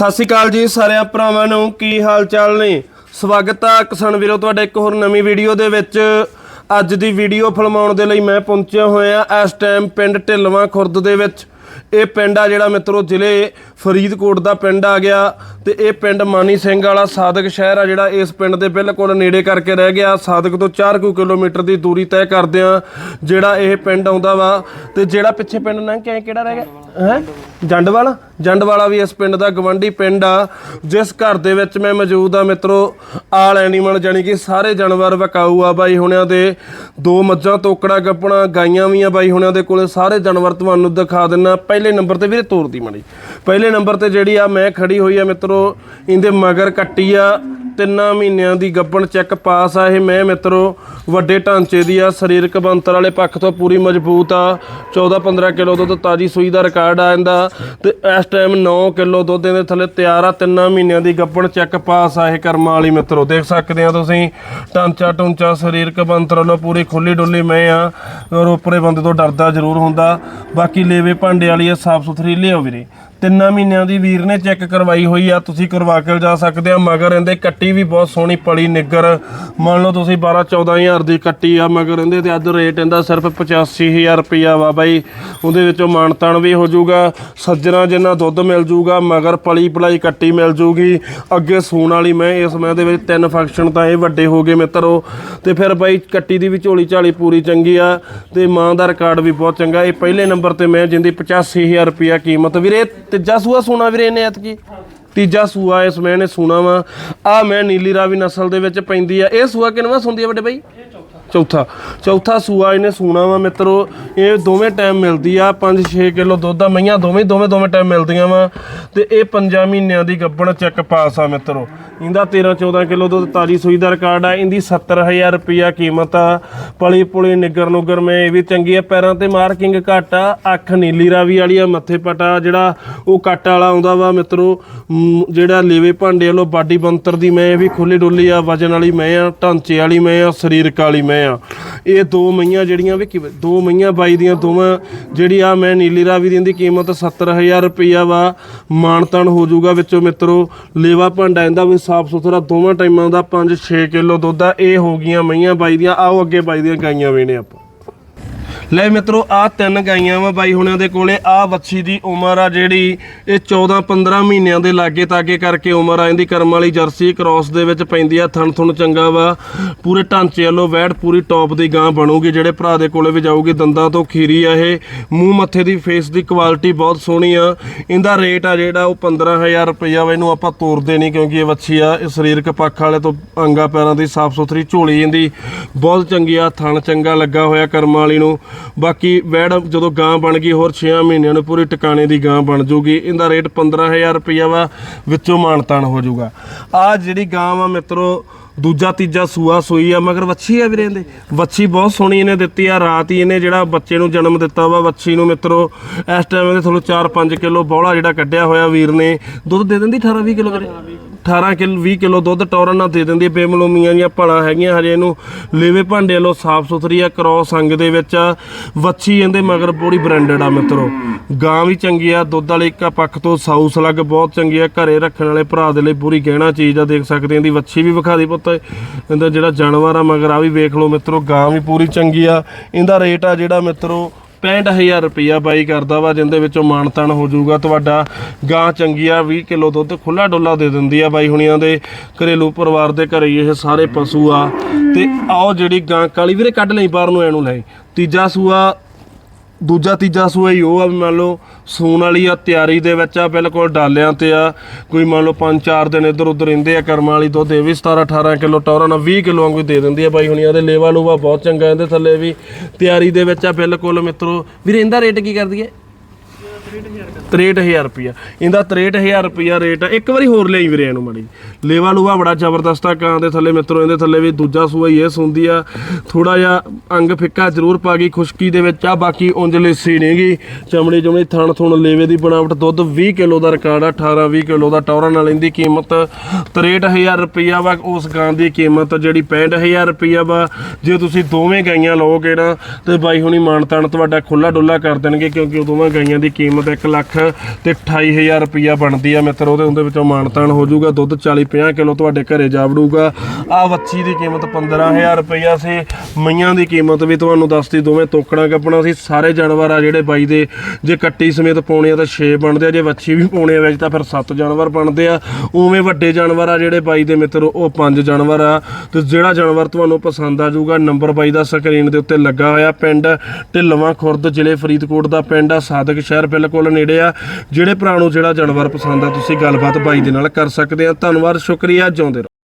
ਸਤਿ ਸ਼੍ਰੀ ਅਕਾਲ ਜੀ ਸਾਰਿਆਂ ਭਰਾਵਾਂ ਨੂੰ, ਕੀ ਹਾਲ ਚਾਲ ਨੇ? ਸਵਾਗਤ ਆ ਕਿਸਾਨ ਵੀਰੋ, ਤੁਹਾਡੇ ਇੱਕ ਹੋਰ ਨਵੀਂ ਵੀਡੀਓ ਦੇ ਵਿੱਚ। ਅੱਜ ਦੀ ਵੀਡੀਓ ਫਿਲਮਾਉਣ ਦੇ ਲਈ ਮੈਂ ਪਹੁੰਚਿਆ ਹੋਇਆ ਇਸ ਟਾਈਮ ਪਿੰਡ ਢਿੱਲਵਾਂ ਖੁਰਦ ਦੇ ਵਿੱਚ। ਇਹ ਪਿੰਡ ਆ ਜਿਹੜਾ ਮਿੱਤਰੋ, ਜ਼ਿਲ੍ਹੇ ਫਰੀਦਕੋਟ ਦਾ ਪਿੰਡ ਆ ਗਿਆ ਤੇ ਇਹ ਪਿੰਡ ਮਾਨੀ ਸਿੰਘ ਵਾਲਾ ਸਾਦਕ ਸ਼ਹਿਰ ਆ ਜਿਹੜਾ ਇਸ ਪਿੰਡ ਦੇ ਬਿਲਕੁਲ ਨੇੜੇ ਕਰਕੇ ਰਹਿ ਗਿਆ। ਸਾਦਕ ਤੋਂ 4 ਕੁ ਕਿਲੋਮੀਟਰ ਦੀ ਦੂਰੀ ਤੈਅ ਕਰਦਿਆਂ ਜਿਹੜਾ ਇਹ ਪਿੰਡ ਆਉਂਦਾ ਵਾ ਤੇ ਜਿਹੜਾ ਪਿੱਛੇ ਪਿੰਡ ਲੰਘ ਕੇ ਕਿਹੜਾ ਰਹਿ ਗਿਆ? ਹੈ? ਜੰਡਵਾਲਾ? ਜੰਡਵਾਲਾ ਵੀ ਇਸ ਪਿੰਡ ਦਾ ਗਵੰਡੀ ਪਿੰਡ ਆ। ਜਿਸ ਘਰ ਦੇ ਵਿੱਚ ਮੈਂ ਮੌਜੂਦ ਆ ਮਿੱਤਰੋ, ਆਲ ਐਨੀਮਲ ਜਾਨੀ ਕਿ ਸਾਰੇ ਜਾਨਵਰ ਵਕਾਊ ਆ ਬਾਈ ਹੁਣਿਆਂ ਦੇ। ਦੋ ਮੱਝਾਂ, ਤੋਕੜਾ, ਗੱਪਣਾ, ਗਾਈਆਂ ਵੀ ਆ ਬਾਈ ਹੁਣਿਆਂ ਦੇ ਕੋਲੇ। ਸਾਰੇ ਜਾਨਵਰ ਤੁਹਾਨੂੰ ਦਿਖਾ ਦਿੰਨਾ। ਪਹਿਲੇ ਨੰਬਰ ਤੇ ਵੀਰੇ ਤੋਰਦੀ ਮੜੀ। ਪਹਿਲੇ ਨੰਬਰ ਤੇ ਜਿਹੜੀ ਆ ਮੈਂ ਖੜੀ ਹੋਈ ਆ ਮਿੱਤਰੋ, ਇਹਦੇ ਮਗਰ ਕੱਟੀ ਆ। ਤਿੰਨਾਂ ਮਹੀਨਿਆਂ ਦੀ ਗੱਬਣ ਚੈੱਕ ਪਾਸ ਆ ਇਹ ਮੈਂ ਮਿੱਤਰੋ। ਵੱਡੇ ਢਾਂਚੇ ਦੀ ਆ, ਸਰੀਰਕ ਬਣਤਰ ਵਾਲੇ ਪੱਖ ਤੋਂ ਪੂਰੀ ਮਜ਼ਬੂਤ ਆ। 14-15 ਕਿਲੋ ਦੁੱਧ ਤਾਜੀ ਸੂਈ ਦਾ ਰਿਕਾਰਡ ਆ ਜਾਂਦਾ ਤੇ ਇਸ ਟਾਈਮ 9 ਕਿਲੋ ਦੁੱਧ ਇਹਦੇ ਥੱਲੇ ਤਿਆਰ ਆ। ਤਿੰਨਾਂ ਮਹੀਨਿਆਂ ਦੀ ਗੱਬਣ ਚੈੱਕ ਪਾਸ ਆ ਇਹ ਕਰਮਾਂ ਵਾਲੀ ਮਿੱਤਰੋ। ਦੇਖ ਸਕਦੇ ਆ ਤੁਸੀਂ, ਢਾਂਚਾ ਟੁੰਚਾ ਸਰੀਰਕ ਬਣਤਰ ਵੱਲੋਂ ਪੂਰੀ ਖੁੱਲੀ ਡੁੱਲੀ ਮੈਂ ਆ। ਔਰ ਬੰਦੇ ਤੋਂ ਡਰਦਾ ਜ਼ਰੂਰ ਹੁੰਦਾ। ਬਾਕੀ ਲੇਵੇ ਭਾਂਡੇ ਵਾਲੀ ਆ ਸਾਫ਼ ਸੁਥਰੀ ਲਿਓ ਵੀਰੇ। ਤਿੰਨਾਂ ਮਹੀਨਿਆਂ ਦੀ ਵੀਰ ਨੇ ਚੈੱਕ ਕਰਵਾਈ ਹੋਈ ਆ, ਤੁਸੀਂ ਕਰਵਾ ਕੇ ਜਾ ਸਕਦੇ ਆ, ਮਗਰ ਇਹਦੇ ਕੱਟੀ ਵੀ ਬਹੁਤ ਸੋਹਣੀ ਪਲੀ ਨਿੱਗਰ। ਮੰਨ ਲਓ ਤੁਸੀਂ 12 14000 ਦੀ ਕੱਟੀ ਆ, ਮਗਰ ਇਹਦੇ ਤੇ ਅੱਜ ਰੇਟ ਇਹਦਾ ਸਿਰਫ 85000 ਰੁਪਿਆ ਵਾ ਬਾਈ। ਉਹਦੇ ਵਿੱਚੋਂ ਮਾਨਤਾਨ ਵੀ ਹੋ ਜਾਊਗਾ, ਸੱਜਣਾ ਜਿੰਨਾ ਦੁੱਧ ਮਿਲ ਜਾਊਗਾ, ਮਗਰ ਪਲੀ ਪਲਾਈ ਕੱਟੀ ਮਿਲ ਜਾਊਗੀ। ਅੱਗੇ ਸੂਣ ਵਾਲੀ ਮੈਂ ਇਸ ਮੈਂ ਦੇ ਵਿੱਚ ਤਿੰਨ ਫੰਕਸ਼ਨ ਤਾਂ ਇਹ ਵੱਡੇ ਹੋ ਗਏ ਮਿੱਤਰੋ। ਤੇ ਫਿਰ ਬਾਈ ਕੱਟੀ ਦੀ ਵੀ ਝੋਲੀ ਝਾਲੀ ਪੂਰੀ ਚੰਗੀ ਆ, ਤੇ ਮਾਂ ਦਾ ਰਿਕਾਰਡ ਵੀ ਬਹੁਤ ਚੰਗਾ। ਇਹ ਪਹਿਲੇ ਨੰਬਰ ਤੇ ਮੈਂ, ਜਿੰਦੀ 85000 ਰੁਪਿਆ ਕੀਮਤ। ਵੀਰੇ ਤੀਜਾ ਸੂਆ ਸੋਨਾ ਵੀਰੇ ਇਹਨੇ ਐਤਕੀ। ਤੀਜਾ ਸੂਆ ਇਸ ਮੈਂ ਨੇ ਸੂਣਾ ਵਾ। ਆ ਮੈਂ ਨੀਲੀ ਰਾਵੀ ਨਸਲ ਦੇ ਵਿੱਚ ਪੈਂਦੀ ਆ। ਇਹ ਸੂਆ ਕਿਨਵਾ ਸੁੰਦੀ ਆ ਵੱਡੇ ਬਾਈ? ਚੌਥਾ ਚੌਥਾ ਸੂਆ ਇਹਨੇ ਸੂਣਾ ਵਾ ਮਿੱਤਰੋ, ਇਹ ਦੋਵੇਂ ਟਾਈਮ ਮਿਲਦੀ ਆ 5-6 ਕਿਲੋ ਦੁੱਧ ਆ, ਮਈਆਂ ਦੋਵੇਂ ਦੋਵੇਂ ਦੋਵੇਂ ਟਾਈਮ ਮਿਲਦੀਆਂ ਵਾ, ਤੇ ਇਹ 5 ਮਹੀਨਿਆਂ ਦੀ ਗੱਬਣ ਚੈੱਕ ਪਾਸ ਆ ਮਿੱਤਰੋ। ਇਹਦਾ 13-14 ਕਿਲੋ ਦੁੱਧ ਤਾਜੀ ਸੂਈ ਦਾ ਰਿਕਾਰਡ ਆ, ਇਹਦੀ 70000 ਰੁਪਿਆ ਕੀਮਤ ਆ। ਪਲੀ ਪੁਲੀ, ਨਿੱਗਰ ਨੁੱਗਰ, ਮੈਂ ਇਹ ਵੀ ਚੰਗੀ ਆ, ਪੈਰਾਂ ਤੇ ਮਾਰਕਿੰਗ ਘੱਟ ਆ, ਅੱਖ ਨੀਲੀ ਰਾਵੀ ਵਾਲੀ ਆ, ਮੱਥੇ ਪਟਾ, ਜਿਹੜਾ ਉਹ ਕੱਟ ਵਾਲਾ ਆਉਂਦਾ ਵਾ ਮਿੱਤਰੋ ਜਿਹੜਾ ਲੇਵੇ ਭਾਂਡੇ ਵਾਲੋ ਬਾਡੀ ਬੰਤਰ ਦੀ ਮੈਂ ਇਹ ਵੀ ਖੁੱਲੀ ਡੁੱਲੀ ਆ, ਵਜਨ ਵਾਲੀ ਮੈਂ ਆ, ਢਾਂਚੇ ਵਾਲੀ ਮੈਂ ਆ, ਸਰੀਰਕ ਵਾਲੀ ਮੈਂ ਆ ਇਹ ਦੋ ਮਈਆਂ ਜਿਹੜੀਆਂ ਵੀ ਦੋ ਮਈਆਂ ਬਾਈ ਦੀਆਂ ਦੋਵਾਂ ਜਿਹੜੀ ਆ ਮੈਂ ਨੀਲੀ ਰਾਵੀ ਦੀ ਇਹਦੀ ਕੀਮਤ 70000 ਰੁਪਈਆ ਵਾ। ਮਾਨਤਨ ਹੋ ਜਾਊਗਾ ਵਿੱਚੋਂ ਮਿੱਤਰੋ। ਲੇਵਾ ਭਾਂਡਾ ਇਹਦਾ ਵੀ ਸਾਫ਼ ਸੁਥਰਾ, ਦੋਵਾਂ ਟਾਈਮਾਂ ਦਾ 5-6 ਕਿਲੋ ਦੁੱਧ ਆ। ਇਹ ਹੋ ਗਈਆਂ ਮਈਆਂ ਬਾਈ ਦੀਆਂ। ਆਓ ਅੱਗੇ ਬਾਈ ਦੀਆਂ ਗਾਈਆਂ ਵੇਣੇ ਆਪਾਂ। ਲੈ ਮਿੱਤਰੋ ਆ ਤਿੰਨ ਗਾਈਆਂ ਵਾ ਬਾਈ ਹੁਣਾਂ ਦੇ ਕੋਲੇ। ਆ ਵੱਛੀ ਦੀ ਉਮਰ ਆ ਜਿਹੜੀ ਇਹ 14 15 ਮਹੀਨਿਆਂ ਦੇ ਲਾਗੇ ਤਾਗੇ ਕਰਕੇ ਉਮਰ ਆ। ਇਹਦੀ ਕਰਮ ਵਾਲੀ ਜਰਸੀ ਕ੍ਰਾਸ ਦੇ ਵਿੱਚ ਪੈਂਦੀ ਆ ਥਣ ਥੁਣ ਚੰਗਾ ਵਾ। ਪੂਰੇ ਢਾਂਚੇ ਵੱਲੋਂ ਵੈੜ ਪੂਰੀ ਟੌਪ ਦੀ ਗਾਂ ਬਣੂਗੀ, ਜਿਹੜੇ ਭਰਾ ਦੇ ਕੋਲੇ ਵੀ ਜਾਊਗੀ। ਦੰਦਾਂ ਤੋਂ ਖੀਰੀ ਆ ਇਹ। ਮੂੰਹ ਮੱਥੇ ਦੀ ਫੇਸ ਦੀ ਕੁਆਲਿਟੀ ਬਹੁਤ ਸੋਹਣੀ ਆ। ਇਹਦਾ ਰੇਟ ਆ ਜਿਹੜਾ ਉਹ 15000 ਰੁਪਈਆ ਵਾ। ਇਹਨੂੰ ਆਪਾਂ ਤੋਰਦੇ ਨਹੀਂ ਕਿਉਂਕਿ ਇਹ ਵੱਛੀ ਆ। ਇਹ ਸਰੀਰਕ ਪੱਖ ਵਾਲੇ ਤੋਂ ਅੰਗਾ ਪੈਰਾਂ ਦੀ ਸਾਫ਼ ਸੁਥਰੀ ਝੋਲੀ ਇਹਦੀ। ਬਹੁਤ ਚੰਗੀ ਆ। ਥਣ ਚੰਗਾ ਲੱਗਾ ਹੋਇਆ ਕਰਮ ਵਾਲੀ ਨੂੰ। ਬਾਕੀ ਵੈੜ ਜਦੋਂ ਗਾਂ ਬਣ ਗਈ, ਹੋਰ 6 ਮਹੀਨਿਆਂ ਨੂੰ ਪੂਰੀ ਟਿਕਾਣੇ ਦੀ ਗਾਂ ਬਣ ਜੂਗੀ। ਇਹਦਾ ਰੇਟ 15000 ਰੁਪਈਆ ਵਾ, ਵਿੱਚੋਂ ਮਾਨਤਾਨ ਹੋ ਜਾਊਗਾ ਆ ਜਿਹੜੀ ਗਾਂ ਵਾ ਮਿੱਤਰੋ ਦੂਜਾ, ਤੀਜਾ ਸੂਆ ਸੂਈ ਆ, ਮਗਰ ਵੱਛੀ ਆ ਵੀਰੇ ਇਹਦੇ। ਵੱਛੀ ਬਹੁਤ ਸੋਹਣੀ ਇਹਨੇ ਦਿੱਤੀ ਆ, ਰਾਤ ਹੀ ਇਹਨੇ ਜਿਹੜਾ ਬੱਚੇ ਨੂੰ ਜਨਮ ਦਿੱਤਾ ਵਾ, ਵੱਛੀ ਨੂੰ ਮਿੱਤਰੋ, ਇਸ ਟਾਈਮ ਇਹਦੇ ਥੋੜਾ 4-5 ਕਿਲੋ ਬੌਲਾ ਜਿਹੜਾ ਕੱਢਿਆ ਹੋਇਆ ਵੀਰ ਨੇ। ਦੁੱਧ ਦੇ ਦਿੰਦੀ 18-20 ਕਿਲੋ ਵੀਰੇ? 18 ਕਿਲੋ 20 ਕਿਲੋ ਦੁੱਧ ਟੌਰਨ ਨਾਲ ਦੇ ਦਿੰਦੀ ਹੈ ਬੇਮਲੂਮੀਆਂ ਦੀਆਂ ਭਲਾ ਹੈਗੀਆਂ ਹਜੇ ਇਹਨੂੰ। ਲੇਵੇ ਭਾਂਡੇ ਵੱਲੋਂ ਸਾਫ਼ ਸੁਥਰੀ ਆ, ਕ੍ਰੋਸ ਅੰਗ ਦੇ ਵਿੱਚ ਆ। ਵੱਛੀ ਇਹਦੇ ਮਗਰ ਪੂਰੀ ਬ੍ਰਾਂਡਡ ਆ ਮਿੱਤਰੋ। ਗਾਂ ਵੀ ਚੰਗੀ ਆ, ਦੁੱਧ ਵਾਲੇ ਇੱਕ ਪੱਖ ਤੋਂ ਸਾਊ ਸਲੱਗ ਬਹੁਤ ਚੰਗੀ ਆ, ਘਰੇ ਰੱਖਣ ਵਾਲੇ ਭਰਾ ਦੇ ਲਈ ਪੂਰੀ ਗਹਿਣਾ ਚੀਜ਼ ਆ, ਦੇਖ ਸਕਦੇ ਇਹਦੀ ਵੱਛੀ ਵੀ ਵਿਖਾ ਦੀ ਪੁੱਤ। ਇਹਦਾ ਜਿਹੜਾ ਜਾਨਵਰ ਆ, ਮਗਰ ਆ ਵੀ ਵੇਖ ਲਓ ਮਿੱਤਰੋ, ਗਾਂ ਵੀ ਪੂਰੀ ਚੰਗੀ ਆ। ਇਹਦਾ ਰੇਟ ਆ ਜਿਹੜਾ ਮਿੱਤਰੋ 65000 ਰੁਪਈਆ ਬਾਈ ਕਰਦਾ ਵਾ, ਜਿੰਦੇ ਵਿੱਚੋਂ ਮਾਨਤਨ ਹੋ ਜਾਊਗਾ। ਤੁਹਾਡਾ ਗਾਂ ਚੰਗੀ ਆ 20 ਕਿਲੋ ਦੁੱਧ ਖੁੱਲਾ ਡੁੱਲਾ ਦੇ ਦਿੰਦੀ ਆ ਬਾਈ ਹੁਣੀਆਂ ਦੇ। ਘਰੇਲੂ ਪਰਿਵਾਰ ਦੇ ਘਰੇ ਇਹ ਸਾਰੇ ਪਸ਼ੂ ਆ। ਤੇ ਆਓ ਜਿਹੜੀ ਗਾਂ ਕਾਲੀ, ਵੀਰੇ ਕੱਢ ਲਈ ਬਾਹਰ ਨੂੰ ਐਨੂੰ ਲੈ। ਤੀਜਾ ਸੂਆ ਦੂਜਾ ਤੀਜਾ ਸੂਆ ਹੀ ਉਹ ਆ ਵੀ ਮੰਨ ਲਓ ਸੂਣ ਵਾਲੀ ਆ, ਤਿਆਰੀ ਦੇ ਵਿੱਚ ਆ, ਬਿਲਕੁਲ ਡਾਲਿਆਂ ਤੇ ਆ। ਕੋਈ ਮੰਨ ਲਓ 5-4 ਦਿਨ ਇੱਧਰ ਉੱਧਰ ਰਹਿੰਦੇ ਆ, ਕਰਮਾਂ ਵਾਲੀ ਦੁੱਧ ਇਹ ਵੀ 17-18 ਕਿਲੋ, ਟੌਰਾਂ ਨਾਲ 20 ਕਿਲੋ ਵਾਂਗੂ ਦੇ ਦਿੰਦੀ ਆ ਬਾਈ ਹੁਣੀਆਂ ਇਹਦੇ ਲੇਵਾ ਲੂਵਾ ਬਹੁਤ ਚੰਗਾ, ਇਹਦੇ ਥੱਲੇ ਵੀ ਤਿਆਰੀ ਦੇ ਵਿੱਚ ਆ, ਬਿਲਕੁਲ ਮਿੱਤਰੋ। ਵੀਰੇ, ਇਹਦਾ ਰੇਟ ਕੀ ਕਰਦੀ ਹੈ 63000 ਰੁਪਿਆ ਇਹਦਾ 63000 ਰੁਪਿਆ ਰੇਟ ਆ। ਇੱਕ ਵਾਰੀ ਹੋਰ ਲਿਆਈ ਵੀਰੇ ਇਹਨੂੰ ਮੜੀ ਲੇਵਾ ਲੂਵਾ ਬੜਾ ਜ਼ਬਰਦਸਤ ਆ ਕਾਂ ਦੇ ਥੱਲੇ, ਮਿੱਤਰੋ, ਇਹਦੇ ਥੱਲੇ ਵੀ ਦੂਜਾ ਸੂਆ ਹੀ ਇਹ ਸੁੰਦੀ ਆ। ਥੋੜਾ ਜਿਹਾ ਅੰਗ ਫਿੱਕਾ ਜ਼ਰੂਰ ਪਾ ਗਈ, ਖੁਸ਼ਕੀ ਦੇ ਵਿੱਚ ਆ। ਬਾਕੀ ਉਂਝ ਲਿੱਸੀ ਨਹੀਂਗੀ ਚਮੜੀ ਚਮੜੀ ਥਣ ਥੁਣ ਲੇਵੇ ਦੀ ਬਣਾਵਟ, ਦੁੱਧ 20 ਕਿਲੋ ਦਾ ਰਿਕਾਰਡ ਆ 18 20 ਕਿਲੋ ਦਾ। ਟੌਰਾਂ ਨਾਲ ਇਹਦੀ ਕੀਮਤ 63000 ਰੁਪਿਆ ਵਾ। ਉਸ ਗਾਂ ਦੀ ਕੀਮਤ ਜਿਹੜੀ 65000 ਰੁਪਿਆ ਵਾ। ਜੇ ਤੁਸੀਂ ਦੋਵੇਂ ਗਾਈਆਂ ਲਓਗੇ ਨਾ, ਤੇ ਬਾਈ ਹੁਣੀ ਮਾਨਤਾਨ ਤੁਹਾਡਾ ਖੁੱਲਾ ਡੁੱਲਾ ਕਰ ਦੇਣਗੇ, ਕਿਉਂਕਿ ਉਹ ਦੋਵਾਂ ਗਾਈਆਂ ਦੀ ਕੀਮਤ ਕੀਮਤ 1 ਲੱਖ ਤੇ 28000 ਰੁਪਇਆ ਬਣਦੀ ਆ ਮਿੱਤਰ ਉਹਦੇ ਉਹਦੇ ਵਿੱਚੋਂ ਮਾਨਤਾਨ ਹੋ ਜਾਊਗਾ। ਦੁੱਧ 40 50 ਕਿਲੋ ਤੁਹਾਡੇ ਘਰੇ ਜਾ ਵੜੂਗਾ। ਆ ਵੱਛੀ ਦੀ ਕੀਮਤ 15000 ਰੁਪਇਆ ਸੀ। ਮਈਆਂ ਦੀ ਕੀਮਤ ਵੀ ਤੁਹਾਨੂੰ ਦੱਸਦੀ, ਦੋਵੇਂ ਤੋਕੜਾਂ ਕੱਪਣਾ ਸੀ। ਸਾਰੇ ਜਾਨਵਰ ਆ ਜਿਹੜੇ ਬਾਈ ਦੇ। ਜੇ ਕੱਟੀ ਸਮੇਤ ਪਾਉਣੇ ਆ ਤਾਂ 6 ਬਣਦੇ ਆ। ਜੇ ਵੱਛੀ ਵੀ ਪਾਉਣੇ ਆ ਵਿੱਚ ਤਾਂ ਫਿਰ 7 ਜਾਨਵਰ ਬਣਦੇ ਆ। ਉਵੇਂ ਵੱਡੇ ਜਾਨਵਰ ਆ ਜਿਹੜੇ ਬਾਈ ਦੇ ਮਿੱਤਰ, ਉਹ 5 ਜਾਨਵਰ ਆ। ਤੇ ਜਿਹੜਾ ਜਾਨਵਰ ਤੁਹਾਨੂੰ ਪਸੰਦ ਆ ਜਾਊਗਾ, ਨੰਬਰ ਬਾਈ ਦਾ ਸਕਰੀਨ ਦੇ ਉੱਤੇ ਲੱਗਾ ਹੋਇਆ ਪਿੰਡ ਢਿੱਲਵਾਂ ਖੁਰਦ, ਜ਼ਿਲ੍ਹੇ ਫਰੀਦਕੋਟ ਦਾ ਪਿੰਡ ਆ। ਸਾਦਕ ਸ਼ਹਿਰ ਕੋਲ ਨੇੜੇ ਆ। ਜਿਹੜੇ ਭਰਾ ਨੂੰ ਜਿਹੜਾ ਜਾਨਵਰ ਪਸੰਦ ਆ, ਤੁਸੀਂ ਗੱਲਬਾਤ ਬਾਈ ਦੇ ਨਾਲ ਕਰ ਸਕਦੇ ਆ। ਧੰਨਵਾਦ, ਸ਼ੁਕਰੀਆ, ਜਿਉਂਦੇ ਰਹੋ।